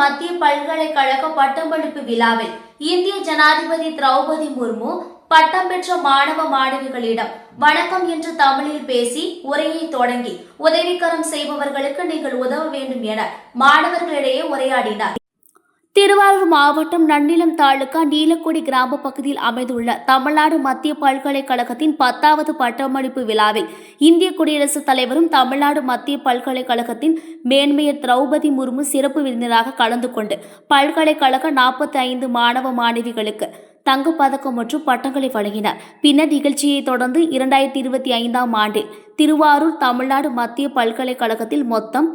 மத்திய பல்கலைக்கழக பட்டமளிப்பு விழாவில் இந்திய ஜனாதிபதி திரௌபதி முர்மு பட்டம் பெற்ற மாணவ மாணவிகளிடம் வணக்கம் என்று தமிழில் பேசி உரையை தொடங்கி உதவிக்கரம் செய்பவர்களுக்கு நீங்கள் உதவ வேண்டும் என மாணவர்களிடையே உரையாடினார். திருவாரூர் மாவட்டம் நன்னிலம் தாலுகா நீலக்குடி கிராம பகுதியில் அமைந்துள்ள தமிழ்நாடு மத்திய பல்கலைக்கழகத்தின் பத்தாவது பட்டமளிப்பு விழாவில் இந்திய குடியரசுத் தலைவரும் தமிழ்நாடு மத்திய பல்கலைக்கழகத்தின் மேன்மையர் திரௌபதி முர்மு சிறப்பு விருந்தினராக கலந்து கொண்டு பல்கலைக்கழக நாற்பத்தி ஐந்து மாணவ மாணவிகளுக்கு தங்கப்பதக்கம் மற்றும் பட்டங்களை வழங்கினார். பின்னர் நிகழ்ச்சியை தொடர்ந்து இரண்டாயிரத்தி இருபத்தி ஐந்தாம் ஆண்டில் திருவாரூர் தமிழ்நாடு மத்திய பல்கலைக்கழகத்தில் மொத்தம்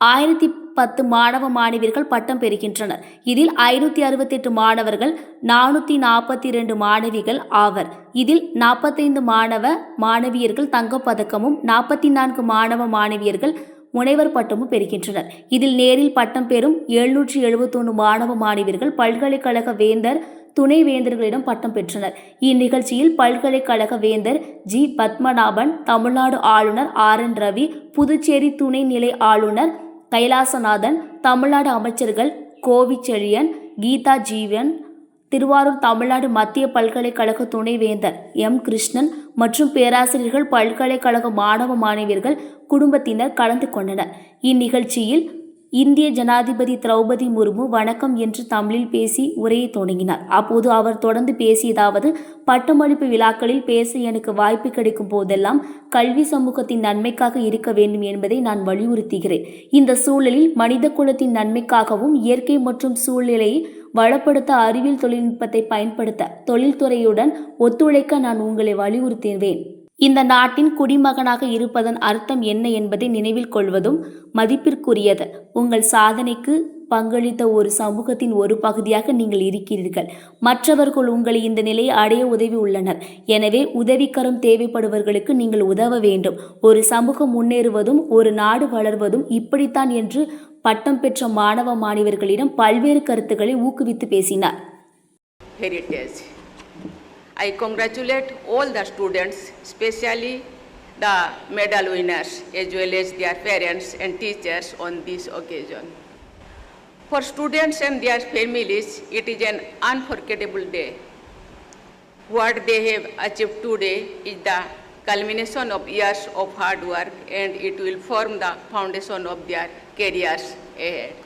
ஆயிரத்தி பத்து மாணவ மாணவியர்கள் பட்டம் பெறுகின்றனர். இதில் ஐநூற்றி அறுபத்தெட்டு மாணவர்கள் நானூற்றி நாற்பத்தி ரெண்டு மாணவிகள் ஆவர். இதில் நாற்பத்தைந்து மாணவ மாணவியர்கள் தங்கப்பதக்கமும் நாற்பத்தி நான்கு மாணவ மாணவியர்கள் முனைவர் பட்டமும் பெறுகின்றனர். இதில் நேரில் பட்டம் பெறும் எழுநூற்றி எழுபத்தொன்று மாணவ மாணவியர்கள் பல்கலைக்கழக வேந்தர் துணை வேந்தர்களிடம் பட்டம் பெற்றனர். இந்நிகழ்ச்சியில் பல்கலைக்கழக வேந்தர் ஜி. பத்மநாபன் தமிழ்நாடு ஆளுநர் ஆர். என். ரவி புதுச்சேரி துணைநிலை ஆளுநர் கைலாசநாதன் தமிழ்நாடு அமைச்சர்கள் கோவிச்செழியன் கீதா ஜீவன் திருவாரூர் தமிழ்நாடு மத்திய பல்கலைக்கழக துணைவேந்தர் எம். கிருஷ்ணன் மற்றும் பேராசிரியர்கள் பல்கலைக்கழக மாணவ மாணவியர்கள் குடும்பத்தினர் கலந்து கொண்டனர். இந்நிகழ்ச்சியில் இந்திய ஜனாதிபதி திரௌபதி முர்மு வணக்கம் என்று தமிழில் பேசி உரையை தொடங்கினார். அப்போது அவர் தொடர்ந்து பேசியதாவது பட்டமளிப்பு விழாக்களில் பேச எனக்கு வாய்ப்பு கிடைக்கும் போதெல்லாம் கல்வி சமூகத்தின் நன்மைக்காக இருக்க வேண்டும் என்பதை நான் வலியுறுத்துகிறேன். இந்த சூழலில் மனித குலத்தின் நன்மைக்காகவும் இயற்கை மற்றும் சூழ்நிலையை வளப்படுத்த அறிவியல் தொழில்நுட்பத்தை பயன்படுத்த தொழில்துறையுடன் ஒத்துழைக்க நான் உங்களை வலியுறுத்துவேன். இந்த நாட்டின் குடிமகனாக இருப்பதன் அர்த்தம் என்ன என்பதை நினைவில் கொள்வதும் மதிப்பிற்குரியது. உங்கள் சாதனைக்கு பங்களித்த ஒரு சமூகத்தின் ஒரு பகுதியாக நீங்கள் இருக்கிறீர்கள். மற்றவர்கள் உங்களை இந்த நிலையை அடைய உதவி உள்ளனர். எனவே உதவிக்கரம் தேவைப்படுவர்களுக்கு நீங்கள் உதவ வேண்டும். ஒரு சமூகம் முன்னேறுவதும் ஒரு நாடு வளர்வதும் இப்படித்தான் என்று பட்டம் பெற்ற மாணவ மாணவர்களிடம் பல்வேறு கருத்துக்களை ஊக்குவித்து பேசினார். I congratulate all the students, especially the medal winners, as well as their parents and teachers on this occasion. For students and their families, it is an unforgettable day. What they have achieved today is the culmination of years of hard work and it will form the foundation of their careers ahead.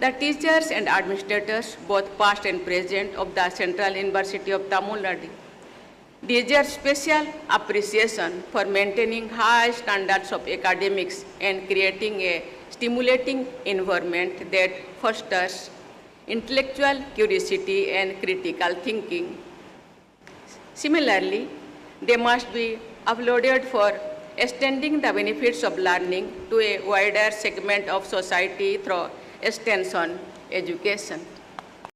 The teachers and administrators, both past and present, of the Central University of Tamil Nadu deserve special appreciation for maintaining high standards of academics and creating a stimulating environment that fosters intellectual curiosity and critical thinking. Similarly, they must be applauded for extending the benefits of learning to a wider segment of society through extension education.